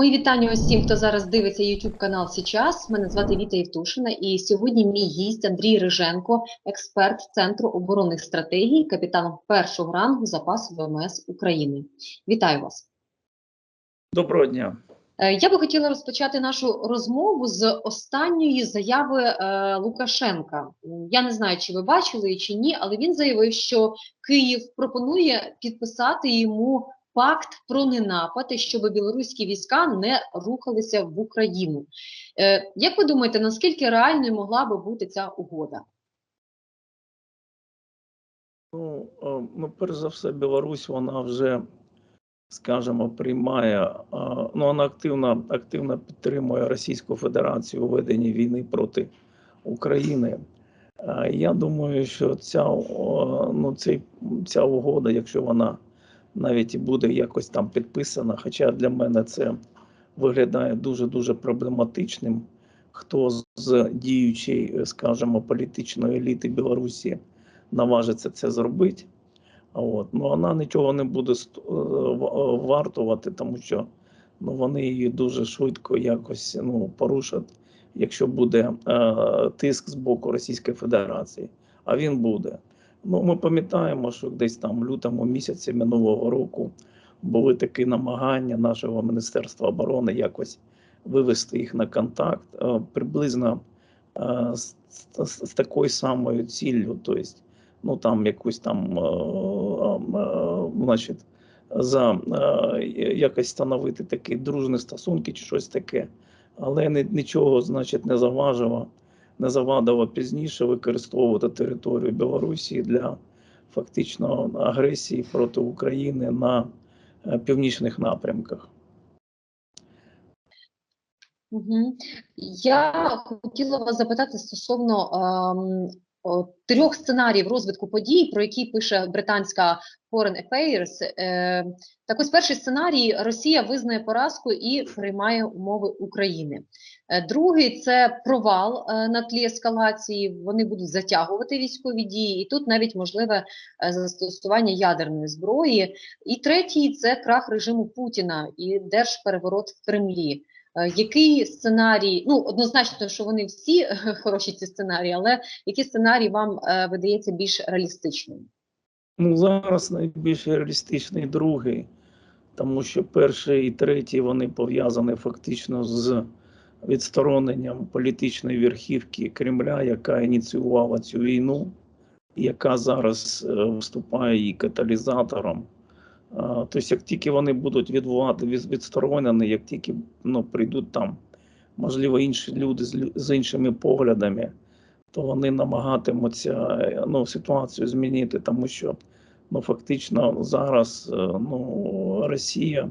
Мої вітання усім, хто зараз дивиться YouTube канал Січас. Мене звати Віта Євтушина, і сьогодні мій гість Андрій Риженко, експерт Центру оборонних стратегій, капітан першого рангу запасу ВМС України. Вітаю вас. Доброго дня. Е, Я би хотіла розпочати нашу розмову з останньої заяви е, Лукашенка. Я не знаю, чи ви бачили чи ні, але він заявив, що Київ пропонує підписати йому пакт про ненапад, щоб білоруські війська не рухалися в Україну. Е, Як ви думаєте, наскільки реальною могла би бути ця угода? Ну, е, ну, перш за все, Білорусь вона вже, скажімо, приймає, е, ну вона активно, активно підтримує Російську Федерацію у веденні війни проти України. Е, Я думаю, що ця, ну, цей, ця угода, якщо вона навіть і буде якось там підписана, хоча для мене це виглядає дуже-дуже проблематичним, хто з- діючої, скажімо, політичної еліти Білорусі наважиться це зробити. От. Ну, вона нічого не буде е, е, вартувати, тому що ну, вони її дуже швидко якось ну, порушать, якщо буде е, тиск з боку Російської Федерації. А він буде. Ну, ми пам'ятаємо, що десь там в лютому місяці минулого року були такі намагання нашого Міністерства оборони якось вивести їх на контакт е, приблизно е, з, з, з такою самою ціллю, тобто, ну там якусь там, е, значить, за якось встановити такі дружні стосунки чи щось таке, але нічого, значить, не заважило, не завадило пізніше використовувати територію Білорусі для фактично агресії проти України на е, північних напрямках. Я хотіла вас запитати стосовно ем, трьох сценаріїв розвитку подій, про які пише британська Foreign Affairs. Е, так ось перший сценарій Росія визнає поразку і приймає умови України. Е, другий це провал е, на тлі ескалації. Вони будуть затягувати військові дії, і тут навіть можливе застосування ядерної зброї. І третій це крах режиму Путіна і держпереворот в Кремлі. Е, Який сценарій, ну однозначно, що вони всі хороші ці сценарії, але який сценарій вам е, видається більш реалістичним? Ну, зараз найбільш реалістичний другий, тому що перший і третій вони пов'язані фактично з відстороненням політичної верхівки Кремля, яка ініціювала цю війну, яка зараз е, виступає її каталізатором. Тобто, як тільки вони будуть від влади від- відсторонені, як тільки ну, прийдуть там, можливо, інші люди з, з іншими поглядами, то вони намагатимуться ну, ситуацію змінити, тому що ну, фактично зараз е, ну, Росія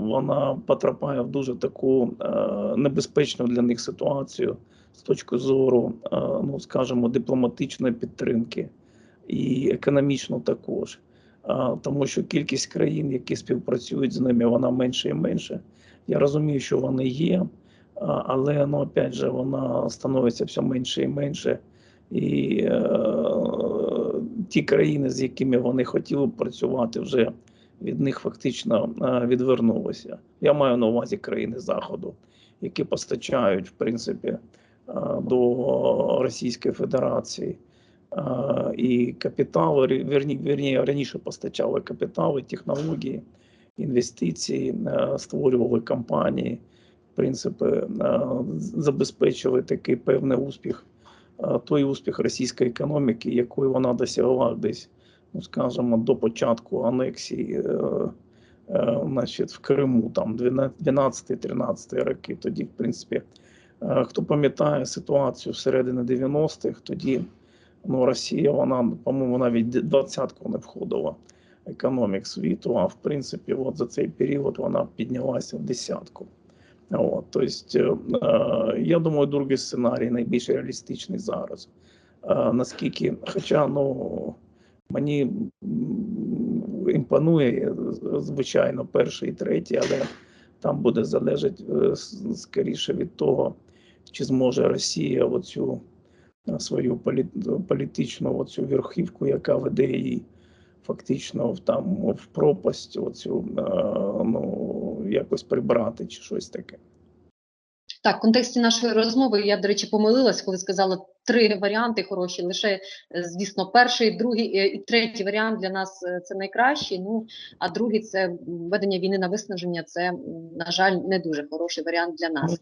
вона потрапляє в дуже таку е, небезпечну для них ситуацію з точки зору, е, ну скажімо, дипломатичної підтримки і економічно також. Тому що кількість країн, які співпрацюють з ними, вона менше і менше. Я розумію, що вони є, але ну, опять же, вона становиться все менше і менше. І е, ті країни, з якими вони хотіли б працювати, вже від них фактично е, відвернулися. Я маю на увазі країни Заходу, які постачають, в принципі, е, до Російської Федерації і капітал, вірні, вірні, раніше постачали капітали, технології, інвестиції, створювали компанії, принципі, забезпечили такий певний успіх той успіх російської економіки, якої вона досягла десь, ну скажімо, до початку анексії е, е, значить, в Криму, там 12-13 роки. Тоді, в принципі, хто пам'ятає ситуацію всередині 90-х, тоді ну, Росія, вона, по-моєму, навіть двадцятку не входила економік світу, а в принципі, от за цей період вона піднялася в десятку. От, тобто, е, я думаю, другий сценарій найбільш реалістичний зараз. Е, наскільки, хоча ну, мені імпонує, звичайно, перший і третій, але там буде залежати е, скоріше від того, чи зможе Росія оцю е, свою полі- політичну оцю верхівку, яка веде її фактично в там в пропасть, оцю е, ну якось прибрати чи щось таке. Так, в контексті нашої розмови я, до речі, помилилась, коли сказала три варіанти хороші. Лише, е, звісно, перший, другий е, і третій варіант для нас е, це найкращий. Ну а другий це ведення війни на виснаження. Це, на жаль, не дуже хороший варіант для нас.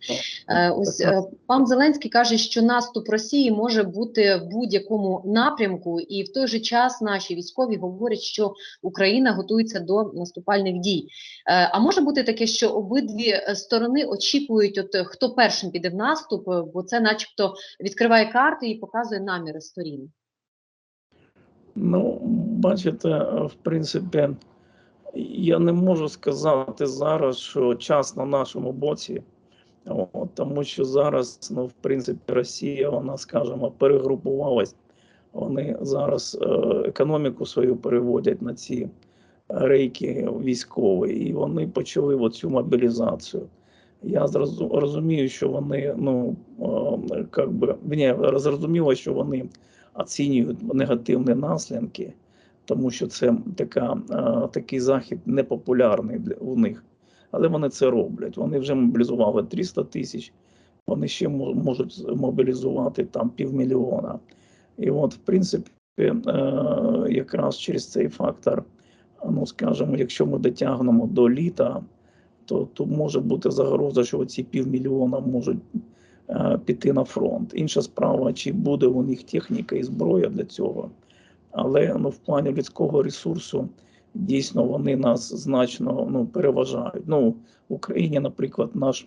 Ну, Ось пан Зеленський каже, що наступ Росії може бути в будь-якому напрямку, і в той же час наші військові говорять, що Україна готується до наступальних дій. А може бути таке, що обидві сторони очікують, от хто першим піде в наступ, бо це, начебто, відкриває карти і показує наміри сторін. Ну, бачите, в принципі, я не можу сказати зараз, що час на нашому боці, От, тому що зараз, ну, в принципі, Росія, вона, скажімо, перегрупувалась. Вони зараз е, економіку свою переводять на ці рейки військові, і вони почали оцю мобілізацію. Я розумію, що вони, ну, как би, ні, зрозуміло, що вони оцінюють негативні наслідки, тому що це така, е, такий захід непопулярний для у них. Але вони це роблять. Вони вже мобілізували 300 тисяч, вони ще можуть мобілізувати там півмільйона. І от, в принципі, е, якраз через цей фактор, ну скажімо, якщо ми дотягнемо до літа, то, то може бути загроза, що ці півмільйона можуть е, піти на фронт. Інша справа, чи буде у них техніка і зброя для цього. Але ну, в плані людського ресурсу дійсно вони нас значно ну, переважають. Ну, в Україні, наприклад, наш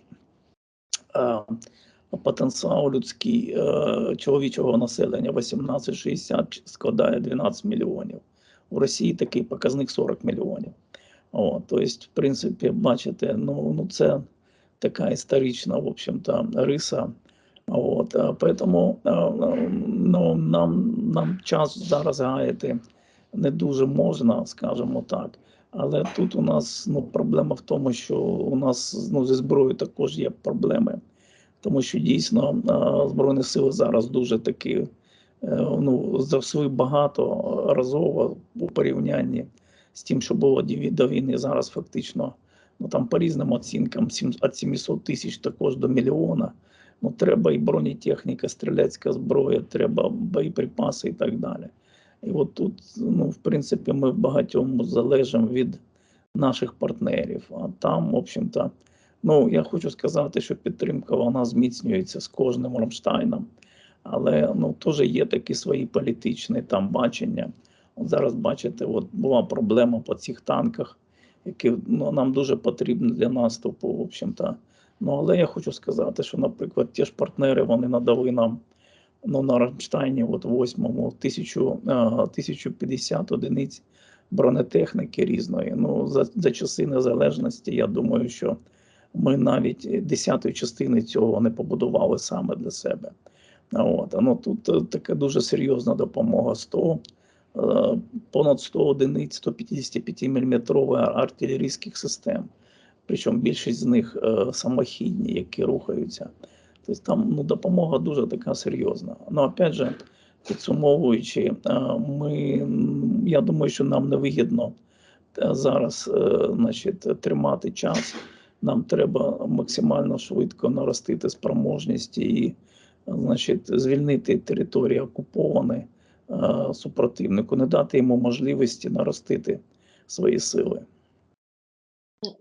е, потенціал людський е, чоловічого населення 18-60 складає 12 мільйонів. У Росії такий показник 40 мільйонів. От, тобто, в принципі, бачите, ну, ну це така історична, в общем-то, риса. От, а, ну, нам, нам час зараз гаяти не дуже можна, скажімо так. Але тут у нас ну, проблема в тому, що у нас ну, зі зброєю також є проблеми, тому що дійсно Збройні сили зараз дуже такі е, ну, зросли багаторазово у порівнянні з тим, що було до війни. Зараз фактично ну, там по різним оцінкам від 700 тисяч також до мільйона. Ну, треба і бронетехніка, стріляцька зброя, треба боєприпаси і так далі. І от тут, ну, в принципі, ми в багатьому залежимо від наших партнерів. А там, в общем-то, ну я хочу сказати, що підтримка вона зміцнюється з кожним Рамштайном, але ну теж є такі свої політичні там бачення. Зараз бачите, от була проблема по цих танках, які ну, нам дуже потрібні для наступу. В общем-то. Ну але я хочу сказати, що, наприклад, ті ж партнери вони надали нам ну, на Рамштайні, от восьмому, тисячу, а, 1050 одиниць бронетехніки різної. Ну, за, за часи незалежності, я думаю, що ми навіть десятої частини цього не побудували саме для себе. От, ну, тут е, така дуже серйозна допомога 100, е, понад 100 одиниць 155 мм артилерійських систем. Причому більшість з них е, самохідні, які рухаються. Тобто там ну, допомога дуже така серйозна. Ну, опять же, підсумовуючи, е, ми, я думаю, що нам не вигідно е, зараз значить, тримати час. Нам треба максимально швидко наростити спроможність і значить, звільнити території окуповані супротивнику, не дати йому можливості наростити свої сили.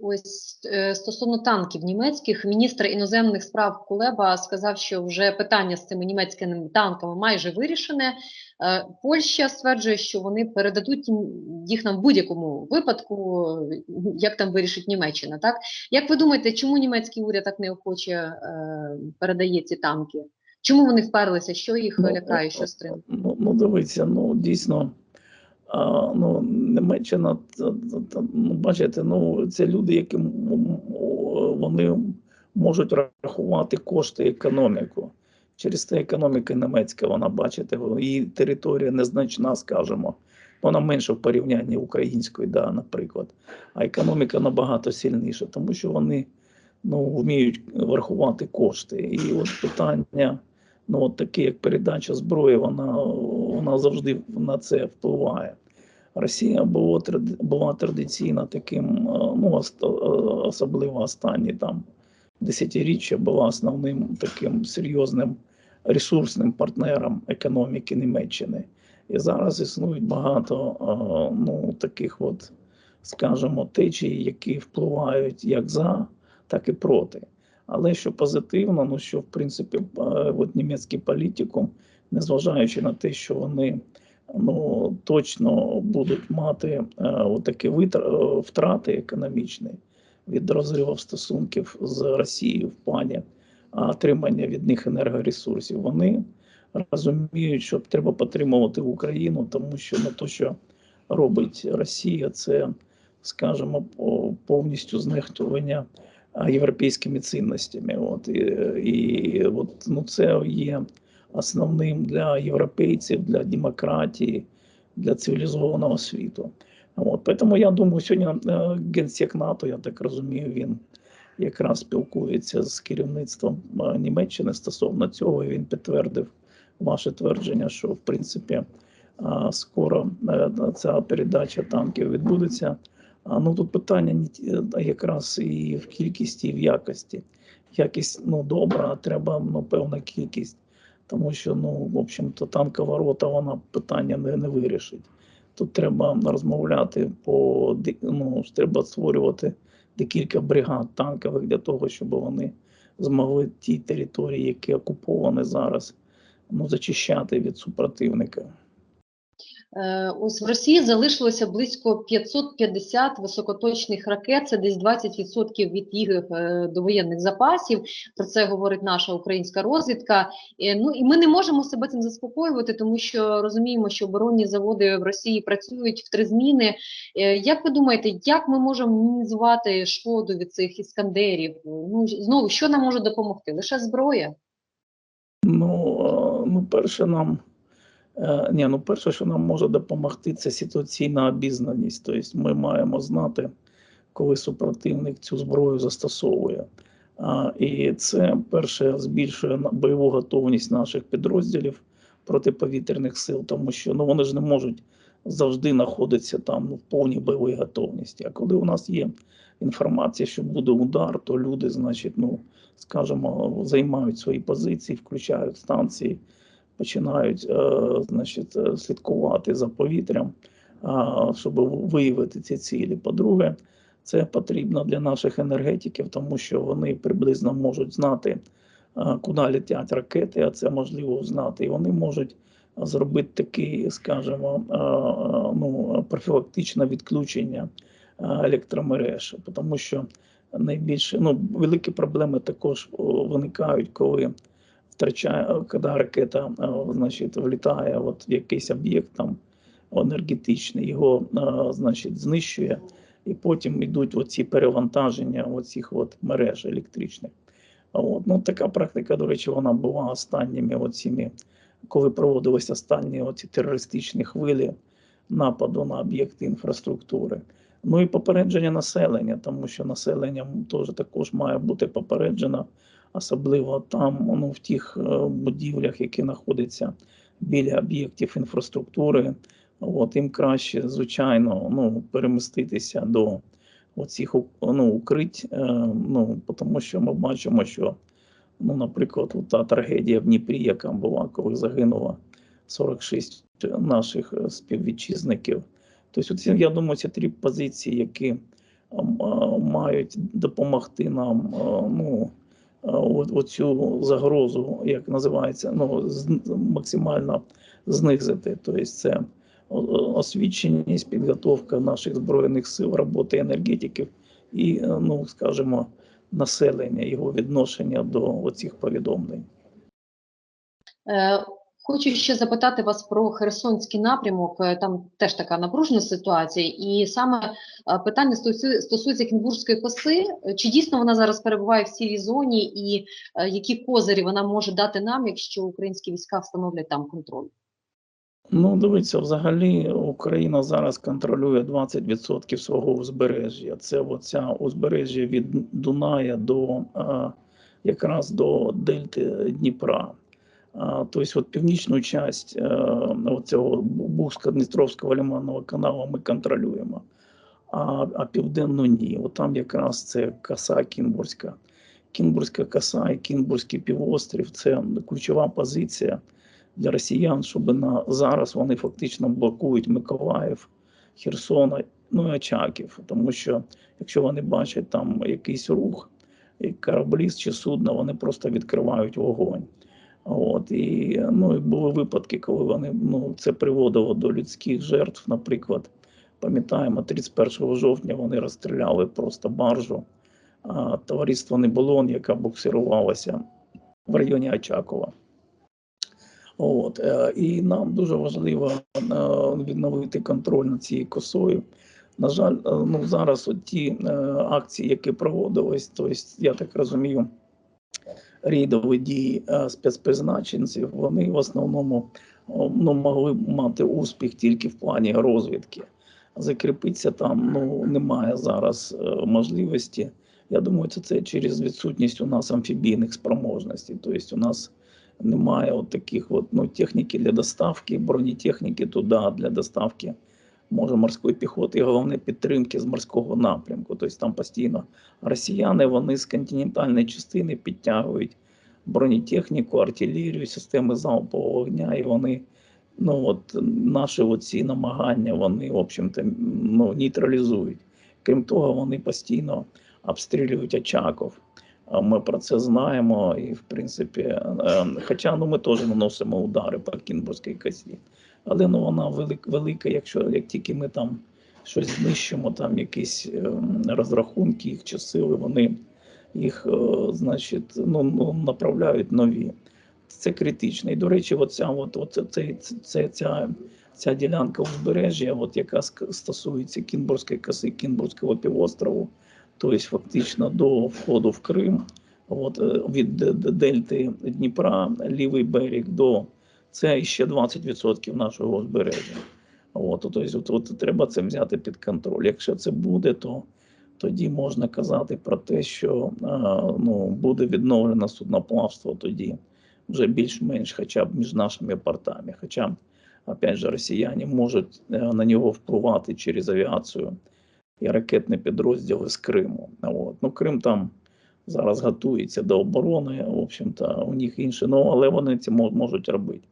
Ось е, стосовно танків німецьких, міністр іноземних справ Кулеба сказав, що вже питання з цими німецькими танками майже вирішене. Е, Польща стверджує, що вони передадуть їх нам в будь-якому випадку, е, як там вирішить Німеччина. Так як ви думаєте, чому німецький уряд так неохоче е, передає ці танки? Чому вони вперлися? Що їх Ну, лякає? Що стримує? Ну, ну дивіться, ну дійсно, а, ну, Німеччина, ну, бачите, ну, це люди, які вони можуть рахувати кошти економіку. Через те економіка німецька, вона, бачите, її територія незначна, скажімо. Вона менша в порівнянні української, да, наприклад. А економіка набагато сильніша, тому що вони ну, вміють врахувати кошти. І от питання ну, от таке, як передача зброї, вона, вона завжди на це впливає. Росія тради- була традиційно таким, е, ну, е, особливо останні там десятиріччя була основним таким серйозним ресурсним партнером економіки Німеччини. І зараз існують багато е, ну, таких от, скажімо, течій, які впливають як за, так і проти. Але що позитивно, ну що в принципі е, от німецький політикум, незважаючи на те, що вони ну, точно будуть мати е, такі втрати економічні від розриву стосунків з Росією в плані отримання від них енергоресурсів, вони розуміють, що треба підтримувати Україну, тому що ну, то, що робить Росія, це, скажімо, повністю знехтування європейськими цінностями. От, і, і от, ну, це є основним для європейців, для демократії, для цивілізованого світу. От, тому я думаю, сьогодні е, генсек НАТО, я так розумію, він якраз спілкується з керівництвом е, Німеччини стосовно цього. І він підтвердив ваше твердження, що в принципі е, скоро ця передача танків відбудеться. Ну тут питання е, якраз і в кількості, і в якості. Якість ну добра, а треба ну певна кількість, тому що ну в общем-то танкова рота вона питання не, не вирішить. Тут треба розмовляти по ну, треба створювати декілька бригад танкових для того, щоб вони змогли ті території, які окуповані зараз, ну зачищати від супротивника. Е, Ось в Росії залишилося близько 550 високоточних ракет. Це десь 20% від їх е, довоєнних запасів. Про це говорить наша українська розвідка. Е, Ну і ми не можемо себе цим заспокоювати, тому що розуміємо, що оборонні заводи в Росії працюють в три зміни. Як ви думаєте, як ми можемо мінімізувати шкоду від цих іскандерів? Ну знову що нам може допомогти? Лише зброя. Ну, ну перше, нам ні, ну перше, що нам може допомогти, це ситуаційна обізнаність. Тобто ми маємо знати, коли супротивник цю зброю застосовує. І це перше збільшує бойову готовність наших підрозділів протиповітряних сил, тому що ну вони ж не можуть завжди знаходитися там ну, в повній бойовій готовності. А коли у нас є інформація, що буде удар, то люди, значить, ну скажімо, займають свої позиції, включають станції, починають е, значить, е, слідкувати за повітрям, щоб виявити ці цілі. По-друге, це потрібно для наших енергетиків, тому що вони приблизно можуть знати, а, куди летять ракети, а це можливо знати. І вони можуть зробити таке, скажімо, ну, профілактичне відключення електромереж, тому що найбільше ну, великі проблеми також виникають, коли втрачає, коли ракета значить, влітає от в якийсь об'єкт там енергетичний, його значить, знищує, і потім йдуть оці перевантаження оцих от мереж електричних. От. Ну, така практика, до речі, вона була останніми оціми, коли проводилися останні оці терористичні хвилі нападу на об'єкти інфраструктури. Ну і попередження населення, тому що населення теж також має бути попереджено, особливо там, ну, в тих е, будівлях, які знаходяться біля об'єктів інфраструктури. От їм краще, звичайно, ну, переміститися до оцих ну, укрить, е, ну, тому що ми бачимо, що, ну, наприклад, та трагедія в Дніпрі, яка була, коли загинуло 46 наших е, співвітчизників. Тобто, ці, я думаю, це три позиції, які мають допомогти нам ну, оцю загрозу, як називається, ну, максимально знизити. Тобто, це освіченість, підготовка наших збройних сил, роботи енергетиків і, е, ну, скажімо, населення, його відношення до оцих повідомлень. Хочу ще запитати вас про Херсонський напрямок. Е, Там теж така напружена ситуація, і саме е, питання стосує- стосується Кінбурзької коси. Чи дійсно вона зараз перебуває в сірій зоні, і е, які козирі вона може дати нам, якщо українські війська встановлять там контроль? Ну, дивіться, взагалі Україна зараз контролює 20% свого узбережжя. Це оця узбережжя від Дуная до якраз до Дельти Дніпра. А, Тобто, от північну часть цього Бузько-Дністровського лиманного каналу ми контролюємо, а, а південну ні. От там якраз це коса Кінбурзька. Кінбурзька коса і Кінбурзький півострів це ключова позиція для росіян, щоб на зараз вони фактично блокують Миколаїв, Херсона, ну і Очаків. Тому що якщо вони бачать там якийсь рух, як кораблі чи судно, вони просто відкривають вогонь. От і ну і були випадки, коли вони ну це приводило до людських жертв. Наприклад, пам'ятаємо, 31 жовтня вони розстріляли просто баржу а, товариство Неболон, яка буксирувалася в районі Очакова. От е, і нам дуже важливо е, відновити контроль над цією косою. На жаль, е, ну зараз от ті е, акції, які проводились, тобто, я так розумію, рейдові дії е, спецпризначенців, вони в основному ну, могли мати успіх тільки в плані розвідки. Закріпитися там ну, немає зараз е, можливості. Я думаю, це, це через відсутність у нас амфібійних спроможностей. Тобто, у нас немає от таких от, ну, техніки для доставки, бронетехніки туди для доставки може морської піхоти і головне підтримки з морського напрямку. Тобто там постійно росіяни вони з континентальної частини підтягують бронетехніку, артилерію, системи залпового вогня, і вони ну от наші оці намагання вони в общем-то ну, нейтралізують. Крім того, вони постійно обстрілюють Очаков. Ми про це знаємо, і в принципі, е, хоча ну ми теж наносимо удари по Кінбурзькій косі, але ну вона велика, якщо як тільки ми там щось знищимо, там якісь е, розрахунки їх чи сили, вони їх, е, значить, ну, ну направляють нові. Це критично. І до речі, оця, от, от, це, це, ця, ця ділянка узбережжя, от, яка стосується Кінбурзької коси, Кінбурзького півострову, тобто фактично до входу в Крим, от, е, від дельти Дніпра, лівий берег до це ще 20% нашого узбережжя. От, тобто, от, от, треба це взяти під контроль. Якщо це буде, то тоді можна казати про те, що а, ну, буде відновлено судноплавство тоді вже більш-менш хоча б між нашими портами. Хоча, опять же, росіяни можуть е, на нього впливати через авіацію і ракетні підрозділи з Криму. От. Ну, Крим там зараз готується до оборони, в общем-то, у них інше, ну, але вони це мо- можуть робити.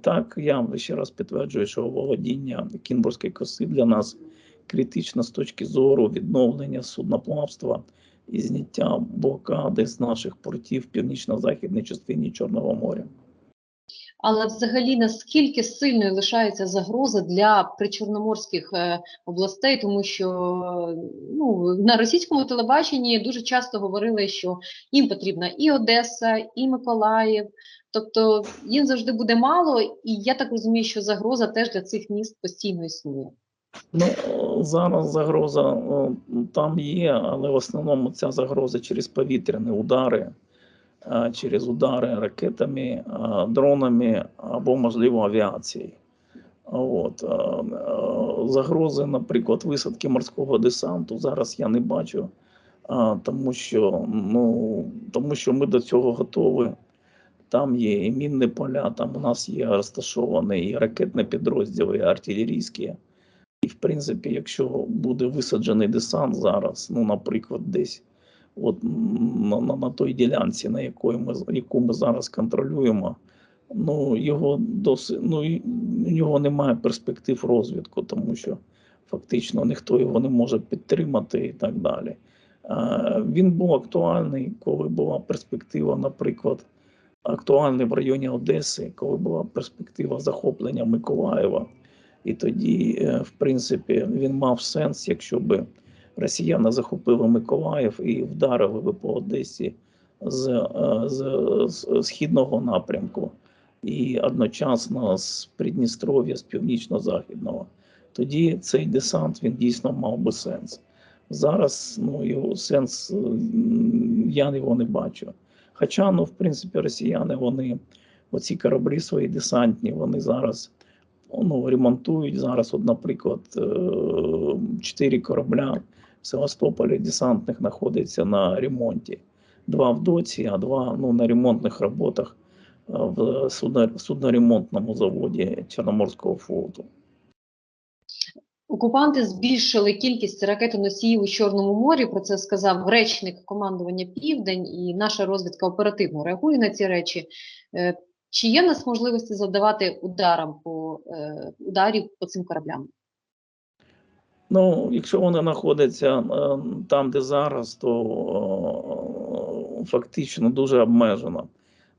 Так, я ще раз підтверджую, що володіння Кінбурзької коси для нас критично з точки зору відновлення судноплавства і зняття блокади з наших портів в північно-західній частині Чорного моря. Але взагалі наскільки сильною лишається загроза для причорноморських е, областей, тому що ну, на російському телебаченні дуже часто говорили, що їм потрібна і Одеса, і Миколаїв. Тобто їм завжди буде мало, і я так розумію, що загроза теж для цих міст постійно існує. Ну, зараз загроза там є, але в основному ця загроза через повітряні удари, через удари ракетами, дронами або, можливо, авіацією. От, а, загрози, наприклад, висадки морського десанту зараз я не бачу, тому, що, ну, тому що ми до цього готові. Там є і мінні поля, там у нас є розташовані і ракетні підрозділи, і артилерійські. І, в принципі, якщо буде висаджений десант зараз, ну, наприклад, десь от на, на, на той ділянці, на якої ми, яку ми зараз контролюємо, ну, його досить, ну, у нього немає перспектив розвитку, тому що фактично ніхто його не може підтримати і так далі. Е, Він був актуальний, коли була перспектива, наприклад, актуальний в районі Одеси, коли була перспектива захоплення Миколаєва. І тоді, е, в принципі, він мав сенс, якщо б росіяни захопили Миколаїв і вдарили би по Одесі з, е, з, з східного напрямку і одночасно з Придністров'я, з північно-західного. Тоді цей десант він дійсно мав би сенс. Зараз ну, його сенс я його не бачу. Хоча, ну, в принципі, росіяни, вони, оці кораблі свої десантні, вони зараз ну, ремонтують. Зараз, от, наприклад, е, чотири корабля в Севастополі десантних знаходяться на ремонті. Два в доці, а два ну, на ремонтних роботах в судно- судноремонтному заводі Чорноморського флоту. Окупанти збільшили кількість ракетоносіїв у Чорному морі. Про це сказав речник командування Південь, і наша розвідка оперативно реагує на ці речі. Е, Чи є в нас можливості завдавати ударам по е, ударів по цим кораблям? Ну, якщо вони знаходяться е, там, де зараз, то фактично дуже обмежено.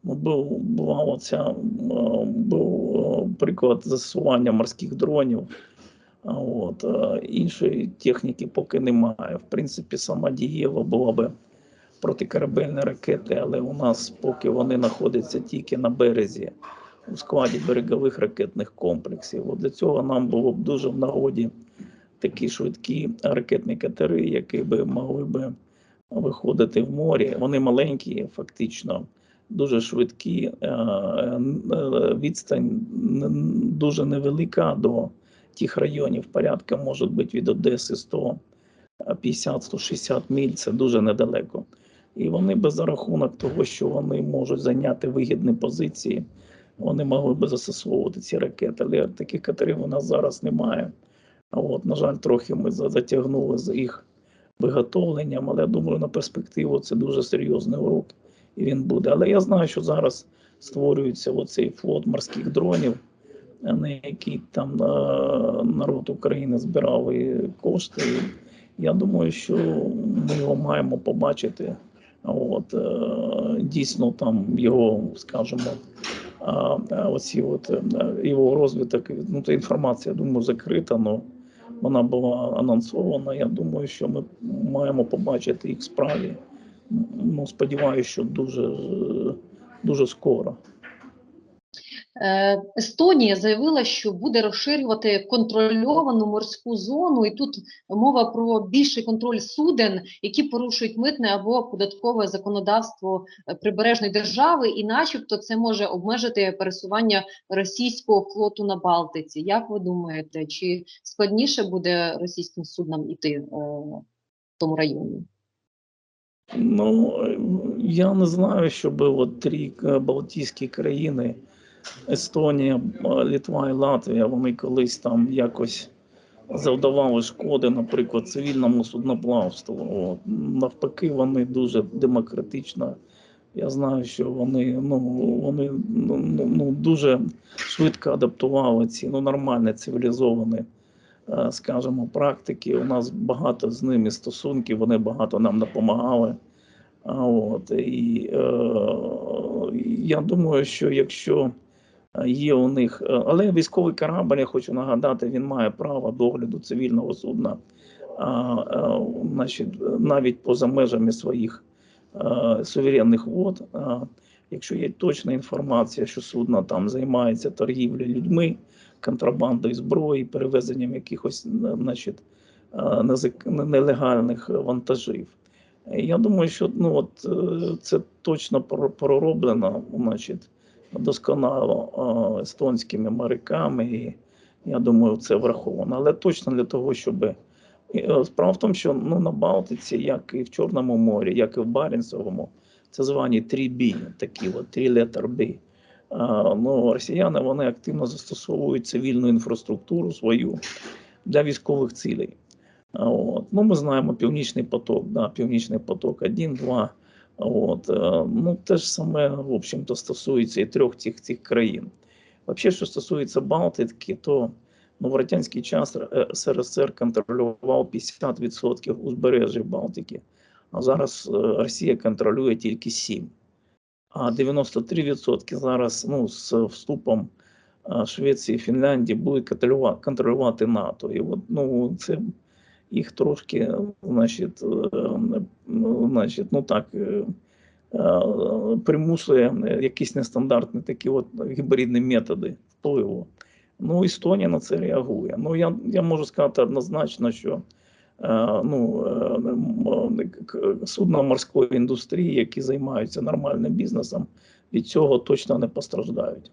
Ну, був, була оця, е, був приклад застосування морських дронів. От, е, іншої техніки поки немає. В принципі, сама дієва була би протикорабельні ракети, але у нас поки вони знаходяться тільки на березі у складі берегових ракетних комплексів. От для цього нам було б дуже в нагоді такі швидкі ракетні катери, які би могли би виходити в морі. Вони маленькі, фактично, дуже швидкі. е, е, Відстань н- дуже невелика до тих районів. Порядка може бути від Одеси 150-160 міль. Це дуже недалеко. І вони би за рахунок того, що вони можуть зайняти вигідні позиції, вони могли би застосовувати ці ракети. Але таких катерів у нас зараз немає. От, на жаль, трохи ми затягнули з їх виготовленням, але я думаю, на перспективу це дуже серйозний урок, і він буде. Але я знаю, що зараз створюється оцей флот морських дронів, на який там е, народ України збирав і кошти. Я думаю, що ми його маємо побачити. От, е, дійсно, там його, скажімо, а оці от е, його розвиток, ну та інформація, думаю, закрита, але вона була анонсована. Я думаю, що ми маємо побачити їх справі. Ну, сподіваюся, що дуже, е, дуже скоро. Е, Естонія заявила, що буде розширювати контрольовану морську зону, і тут мова про більший контроль суден, які порушують митне або податкове законодавство е, прибережної держави, і, начебто, це може обмежити пересування російського флоту на Балтиці. Як ви думаєте, чи складніше буде російським суднам іти е, в тому районі? Ну, я не знаю, щоб от е, Балтійські країни, Естонія, е, Литва і Латвія, вони колись там якось завдавали шкоди, наприклад, цивільному судноплавству. От. Навпаки, вони дуже демократично. Я знаю, що вони, ну, вони ну, ну, ну, дуже швидко адаптували ці ну, нормальні цивілізовані, е, скажімо, практики. У нас багато з ними стосунків, вони багато нам допомагали. От, і е, я думаю, що якщо є у них, е, але військовий корабль, я хочу нагадати, він має право догляду цивільного судна, а, значить, навіть поза межами своїх е, суверенних вод. Якщо є точна інформація, що судно там займається торгівлею людьми, контрабандою зброї, перевезенням якихось е, значить, е, нелегальних вантажів. Я думаю, що ну, от, е, це точно пророблено, значить, досконало естонськими моряками, і я думаю, це враховано. Але точно для того, щоб е, справа в тому, що ну, на Балтиці, як і в Чорному морі, як і в Баренцевому, це звані 3B, такі от 3 letter B. А, ну, росіяни вони активно застосовують цивільну інфраструктуру свою для військових цілей. От. Ну, ми знаємо Північний поток, да, Північний поток 1, 2. От. е, Ну, те ж саме, в общем-то, стосується і трьох цих, цих країн. Взагалі, що стосується Балтики, то ну, в радянський час СРСР контролював 50% узбережжя Балтики, а зараз е, Росія контролює тільки 7%. А 93% зараз ну, з вступом е, Швеції і Фінляндії будуть контролювати, НАТО. І от, ну, це їх трошки, значить, е, ну, значить, ну так, е, е, якісь нестандартні такі от гібридні методи впливу. Ну, Естонія на це реагує. Ну, я, я можу сказати однозначно, що е, ну, е, м, к- судно-морської індустрії, які займаються нормальним бізнесом, від цього точно не постраждають.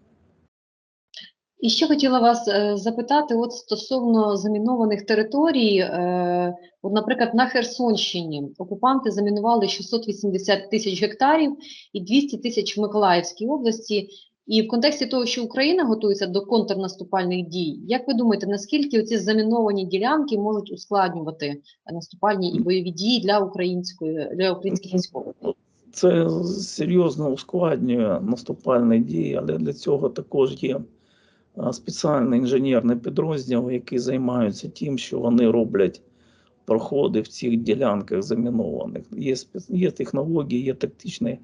І ще хотіла вас е, запитати от стосовно замінованих територій. Е, от, наприклад, на Херсонщині окупанти замінували 680 тисяч гектарів і 200 тисяч в Миколаївській області. І в контексті того, що Україна готується до контрнаступальних дій, як ви думаєте, наскільки ці заміновані ділянки можуть ускладнювати наступальні і бойові дії для української для українських військових? Це серйозно ускладнює наступальні дії, але для цього також є спеціальний інженерний підрозділ, який займаються тим, що вони роблять проходи в цих ділянках замінованих. Є, є технології, є тактичні е,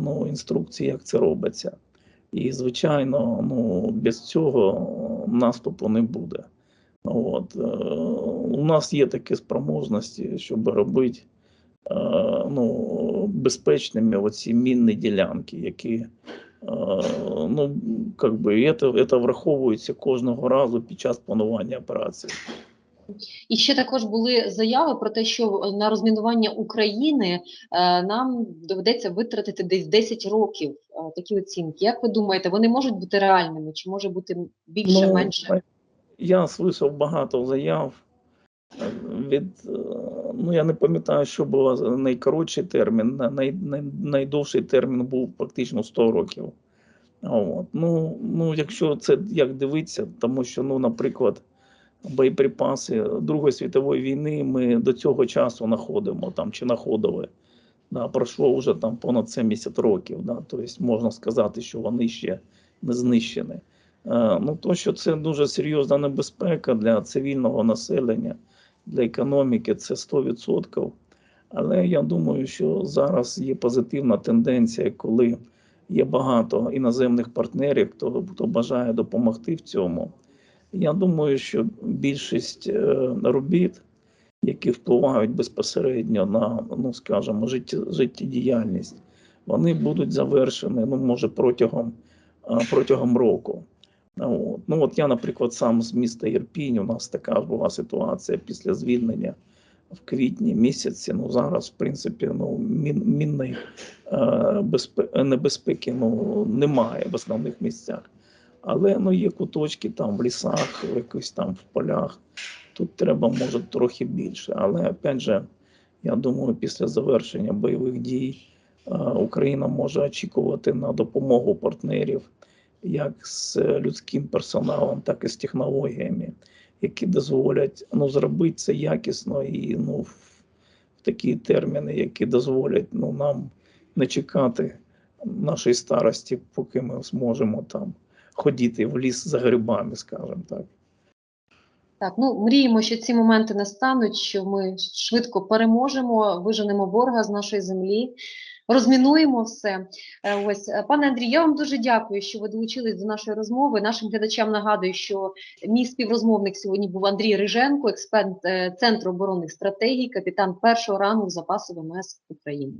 ну, інструкції, як це робиться. І, звичайно, ну, без цього наступу не буде. От, е, у нас є такі спроможності, щоб робити е, ну, безпечними оці мінні ділянки, які ну, как би, це, це враховується кожного разу під час планування операції. І ще також були заяви про те, що на розмінування України е, нам доведеться витратити десь 10 років. Е, такі оцінки. Як ви думаєте, вони можуть бути реальними? Чи може бути більше, Ну, менше? Я слышав багато заяв від, е, ну я не пам'ятаю, що був найкоротший термін, най, най, найдовший термін був практично 100 років. От. Ну, ну, якщо це як дивитися, тому що, ну, наприклад, боєприпаси Другої світової війни ми до цього часу знаходимо там чи знаходили. Да, пройшло вже там понад 70 років. Да, тобто можна сказати, що вони ще не знищені. Е, Ну, то, що це дуже серйозна небезпека для цивільного населення, для економіки, це 100%. Але я думаю, що зараз є позитивна тенденція, коли є багато іноземних партнерів, хто, хто бажає допомогти в цьому. Я думаю, що більшість е, робіт, які впливають безпосередньо на, ну скажімо, життєдіяльність, вони будуть завершені, ну, може, протягом, протягом року. От. Ну, от я, наприклад, сам з міста Єрпінь, у нас така була ситуація після звільнення в квітні місяці. Ну, зараз, в принципі, ну, мін, мінної е, безпе, небезпеки ну, немає в основних місцях. Але ну, є куточки там в лісах, якось там в полях. Тут треба, може, трохи більше. Але опять же, я думаю, після завершення бойових дій е, Україна може очікувати на допомогу партнерів як з людським персоналом, так і з технологіями, які дозволять ну, зробити це якісно і ну, в, такі терміни, які дозволять ну, нам не чекати нашої старості, поки ми зможемо там ходити в ліс за грибами, скажімо так. Так, ну мріємо, що ці моменти настануть, що ми швидко переможемо, виженемо ворога з нашої землі, розмінуємо все. Е, Ось, Е, пане Андрій, я вам дуже дякую, що ви долучились до нашої розмови. Нашим глядачам нагадую, що мій співрозмовник сьогодні був Андрій Риженко, експерт е, Центру оборонних стратегій, капітан першого рангу запасу ВМС України.